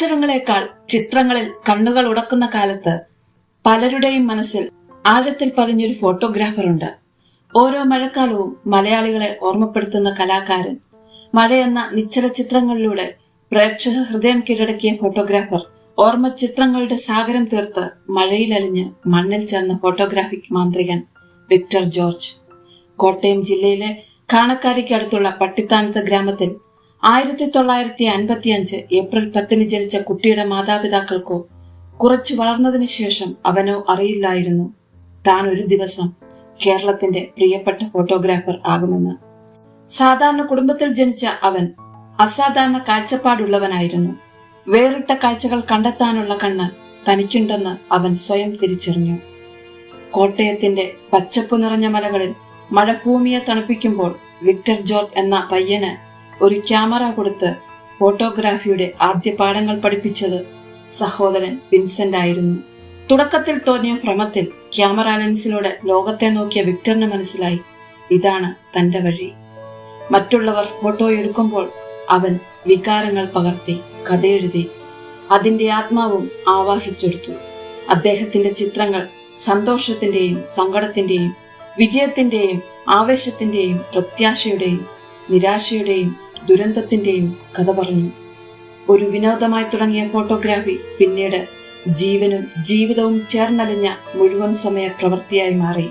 അക്ഷരങ്ങളെക്കാൾ ചിത്രങ്ങളിൽ കണ്ണുകൾ ഉടക്കുന്ന കാലത്ത് പലരുടെയും മനസ്സിൽ ആഴത്തിൽ പതിഞ്ഞൊരു ഫോട്ടോഗ്രാഫറുണ്ട്. ഓരോ മഴക്കാലവും മലയാളികളെ ഓർമ്മപ്പെടുത്തുന്ന കലാകാരൻ മഴയെന്ന നിശ്ചല ചിത്രങ്ങളിലൂടെ പ്രേക്ഷക ഹൃദയം കീഴടക്കിയ ഫോട്ടോഗ്രാഫർ ഓർമ്മ ചിത്രങ്ങളുടെ സാഗരം തീർത്ത് മഴയിലലിഞ്ഞ് മണ്ണിൽ ചേർന്ന ഫോട്ടോഗ്രാഫിക് മാന്ത്രികൻ വിക്ടർ ജോർജ്. കോട്ടയം ജില്ലയിലെ കാണക്കാരിക്കടുത്തുള്ള പട്ടിത്താനത്ത് ഗ്രാമത്തിൽ ആയിരത്തി തൊള്ളായിരത്തി അൻപത്തിയഞ്ച് ഏപ്രിൽ പത്തിന് ജനിച്ച കുട്ടിയുടെ മാതാപിതാക്കൾക്കോ കുറച്ചു വളർന്നതിന് ശേഷം അവനോ അറിയില്ലായിരുന്നു. താൻ ഒരു ദിവസം കേരളത്തിന്റെ പ്രിയപ്പെട്ട ഫോട്ടോഗ്രാഫർ ആകുമെന്ന്. സാധാരണ കുടുംബത്തിൽ ജനിച്ച അവൻ അസാധാരണ കാഴ്ചപ്പാടുള്ളവനായിരുന്നു. വേറിട്ട കാഴ്ചകൾ കണ്ടെത്താനുള്ള കണ്ണ് തനിക്കുണ്ടെന്ന് അവൻ സ്വയം തിരിച്ചറിഞ്ഞു. കോട്ടയത്തിന്റെ പച്ചപ്പ് നിറഞ്ഞ മലകളിൽ മഴഭൂമിയെ തണുപ്പിക്കുമ്പോൾ വിക്ടർ ജോർജ് എന്ന പയ്യന് ഒരു ക്യാമറ കൊടുത്ത് ഫോട്ടോഗ്രാഫിയുടെ ആദ്യ പാഠങ്ങൾ പഠിപ്പിച്ചത് സഹോദരൻ വിൻസെന്റ് ആയിരുന്നു. തുടക്കത്തിൽ തോന്നിയ ഭ്രമത്തിൽ ക്യാമറ ലെൻസിലൂടെ ലോകത്തെ നോക്കിയ വിക്ടറിന് മനസ്സിലായി ഇതാണ് തന്റെ വഴി. മറ്റുള്ളവർ ഫോട്ടോ എടുക്കുമ്പോൾ അവൻ വികാരങ്ങൾ പകർത്തി കഥയെഴുതി അതിന്റെ ആത്മാവും ആവാഹിച്ചെടുത്തു. അദ്ദേഹത്തിന്റെ ചിത്രങ്ങൾ സന്തോഷത്തിന്റെയും സങ്കടത്തിന്റെയും വിജയത്തിന്റെയും ആവേശത്തിന്റെയും പ്രത്യാശയുടെയും നിരാശയുടെയും ദുരന്തത്തിന്റെയും കഥ പറഞ്ഞു. ഒരു വിനോദമായി തുടങ്ങിയ ഫോട്ടോഗ്രാഫി പിന്നീട് ജീവനും ജീവിതവും ചേർന്നലിഞ്ഞ മുഴുവൻ സമയ പ്രവൃത്തിയായി മാറി.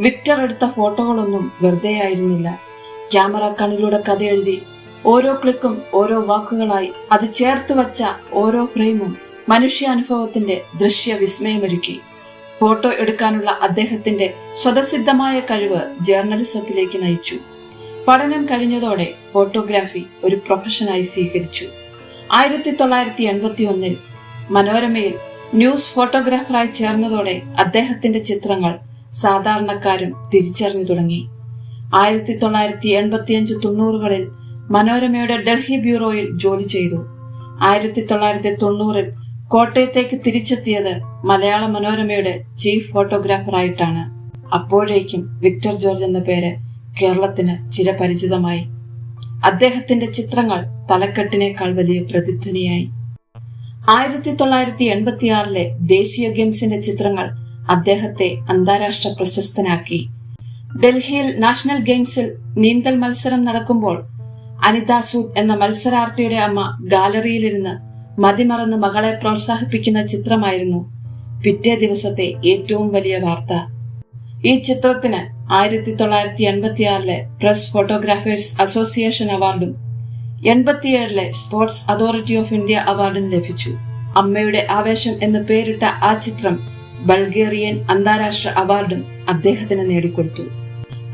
വിക്ടർ എടുത്ത ഫോട്ടോകളൊന്നും വെറുതെ ആയിരുന്നില്ല. ക്യാമറ കണ്ണിലൂടെ കഥ എഴുതി ഓരോ ക്ലിക്കും ഓരോ വാക്കുകളായി അത് ചേർത്ത് വച്ച ഓരോ ഫ്രെയിമും മനുഷ്യാനുഭവത്തിന്റെ ദൃശ്യ വിസ്മയമൊരുക്കി. ഫോട്ടോ എടുക്കാനുള്ള അദ്ദേഹത്തിന്റെ സ്വതസിദ്ധമായ കഴിവ് ജേർണലിസത്തിലേക്ക് നയിച്ചു. പഠനം കഴിഞ്ഞതോടെ ഫോട്ടോഗ്രാഫി ഒരു പ്രൊഫഷനായി സ്വീകരിച്ചു. ആയിരത്തി തൊള്ളായിരത്തി എൺപത്തി ഒന്നിൽ മനോരമയിൽ ന്യൂസ് ഫോട്ടോഗ്രാഫറായി ചേർന്നതോടെ അദ്ദേഹത്തിന്റെ ചിത്രങ്ങൾ സാധാരണക്കാരും തിരിച്ചറിഞ്ഞു തുടങ്ങി. ആയിരത്തി തൊള്ളായിരത്തി എൺപത്തിയഞ്ച് തൊണ്ണൂറുകളിൽ മനോരമയുടെ ഡൽഹി ബ്യൂറോയിൽ ജോലി ചെയ്തു. ആയിരത്തി തൊള്ളായിരത്തി തൊണ്ണൂറിൽ കോട്ടയത്തേക്ക് തിരിച്ചെത്തിയത് മലയാള മനോരമയുടെ ചീഫ് ഫോട്ടോഗ്രാഫറായിട്ടാണ് അപ്പോഴേക്കും വിക്ടർ ജോർജ് എന്ന പേര് കേരളത്തിന് ചിരപരിചിതമായി. അദ്ദേഹത്തിന്റെ ചിത്രങ്ങൾ തലക്കെട്ടിനേക്കാൾ വലിയ പ്രതിധ്വനിയായി. ആയിരത്തി തൊള്ളായിരത്തി എൺപത്തിയാറിലെ ദേശീയ ഗെയിംസിന്റെ ചിത്രങ്ങൾ അദ്ദേഹത്തെ അന്താരാഷ്ട്ര പ്രശസ്തനാക്കി. ഡൽഹിയിൽ നാഷണൽ ഗെയിംസിൽ നീന്തൽ മത്സരം നടക്കുമ്പോൾ അനിത സൂദ് എന്ന മത്സരാർത്ഥിയുടെ അമ്മ ഗാലറിയിലിരുന്ന് മതിമറന്ന് മകളെ പ്രോത്സാഹിപ്പിക്കുന്ന ചിത്രമായിരുന്നു പിറ്റേ ദിവസത്തെ ഏറ്റവും വലിയ വാർത്ത. ഈ ചിത്രത്തിന് ആയിരത്തി തൊള്ളായിരത്തി എൺപത്തിയാറിലെ പ്രസ് ഫോട്ടോഗ്രാഫേഴ്സ് അസോസിയേഷൻ അവാർഡും എൺപത്തിയേഴിലെ സ്പോർട്സ് അതോറിറ്റി ഓഫ് ഇന്ത്യ അവാർഡും ലഭിച്ചു. അമ്മയുടെ ആവേശം എന്ന് പേരിട്ട ആ ചിത്രം ബൾഗേറിയൻ അന്താരാഷ്ട്ര അവാർഡും അദ്ദേഹത്തിന് നേടിക്കൊടുത്തു.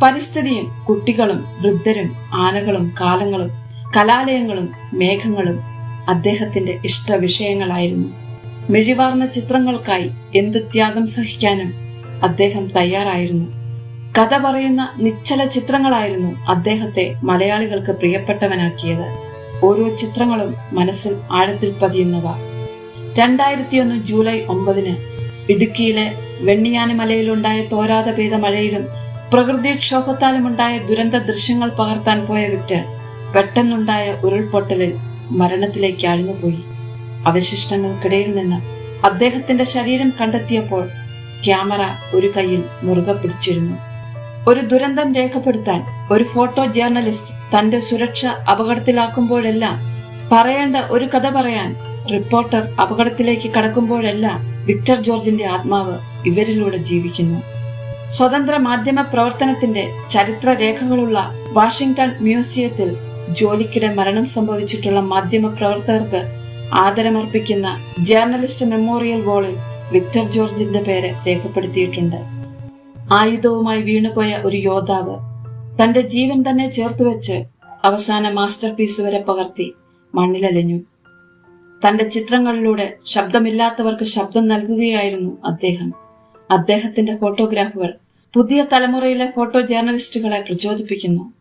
പരിസ്ഥിതിയും കുട്ടികളും വൃദ്ധരും ആനകളും കാലങ്ങളും കലാലയങ്ങളും മേഘങ്ങളും അദ്ദേഹത്തിന്റെ ഇഷ്ട വിഷയങ്ങളായിരുന്നു മിഴിവാർന്ന ചിത്രങ്ങൾക്കായി എന്ത് ത്യാഗം സഹിക്കാനും അദ്ദേഹം തയ്യാറായിരുന്നു. കഥ പറയുന്ന നിശ്ചല ചിത്രങ്ങളായിരുന്നു അദ്ദേഹത്തെ മലയാളികൾക്ക് പ്രിയപ്പെട്ടവനാക്കിയത്. ഓരോ ചിത്രങ്ങളും മനസ്സിൽ ആഴത്തിൽ പതിയുന്നവ. രണ്ടായിരത്തിയൊന്ന് ജൂലൈ ഒമ്പതിന് ഇടുക്കിയിലെ വെണ്ണിയാനി മലയിലുണ്ടായ തോരാതെ പെയ്ത മഴയിലും പ്രകൃതിക്ഷോഭത്താലുമുണ്ടായ ദുരന്ത ദൃശ്യങ്ങൾ പകർത്താൻ പോയ വിക്ടർ പെട്ടെന്നുണ്ടായ ഉരുൾപൊട്ടലിൽ മരണത്തിലേക്ക് അഴിഞ്ഞുപോയി അവശിഷ്ടങ്ങൾക്കിടയിൽ നിന്ന് അദ്ദേഹത്തിന്റെ ശരീരം കണ്ടെത്തിയപ്പോൾ ക്യാമറ ഒരു കയ്യിൽ മുറുകെ പിടിച്ചിരുന്നു. ഒരു ദുരന്തം രേഖപ്പെടുത്താൻ ഒരു ഫോട്ടോ ജേർണലിസ്റ്റ് തന്റെ സുരക്ഷ അപകടത്തിലാക്കുമ്പോഴെല്ലാം പറയേണ്ട ഒരു കഥ പറയാൻ റിപ്പോർട്ടർ അപകടത്തിലേക്ക് കടക്കുമ്പോഴെല്ലാം വിക്ടർ ജോർജിന്റെ ആത്മാവ് ഇവരിലൂടെ ജീവിക്കുന്നു. സ്വതന്ത്ര മാധ്യമ പ്രവർത്തനത്തിന്റെ ചരിത്ര രേഖകളുള്ള വാഷിംഗ്ടൺ മ്യൂസിയത്തിൽ ജോലിക്കിടെ മരണം സംഭവിച്ചിട്ടുള്ള മാധ്യമ പ്രവർത്തകർക്ക് ആദരമർപ്പിക്കുന്ന ജേർണലിസ്റ്റ് മെമ്മോറിയൽ വാളിൽ വിക്ടർ ജോർജിന്റെ പേര് രേഖപ്പെടുത്തിയിട്ടുണ്ട്. ആയുധവുമായി വീണുപോയ ഒരു യോദ്ധാവ് തന്റെ ജീവൻ തന്നെ ചേർത്തുവെച്ച് അവസാന മാസ്റ്റർ പീസ് വരെ പകർത്തി മണ്ണിലലിഞ്ഞു. തന്റെ ചിത്രങ്ങളിലൂടെ ശബ്ദമില്ലാത്തവർക്ക് ശബ്ദം നൽകുകയായിരുന്നു അദ്ദേഹം. അദ്ദേഹത്തിന്റെ ഫോട്ടോഗ്രാഫുകൾ പുതിയ തലമുറയിലെ ഫോട്ടോ ജേർണലിസ്റ്റുകളെ പ്രചോദിപ്പിക്കുന്നു.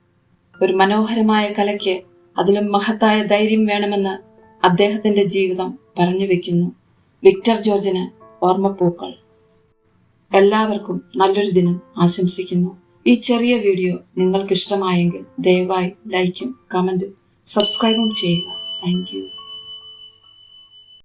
ഒരു മനോഹരമായ കലയ്ക്ക് അതിലും മഹത്തായ ധൈര്യം വേണമെന്ന് അദ്ദേഹത്തിന്റെ ജീവിതം പറഞ്ഞു വെക്കുന്നു. വിക്ടർ ജോർജിന് ഓർമ്മപ്പൂക്കൾ. എല്ലാവർക്കും നല്ലൊരു ദിനം ആശംസിക്കുന്നു. ഈ ചെറിയ വീഡിയോ നിങ്ങൾക്ക് ഇഷ്ടമായെങ്കിൽ ദയവായി ലൈക്കും കമന്റും സബ്സ്ക്രൈബും ചെയ്യുക. താങ്ക്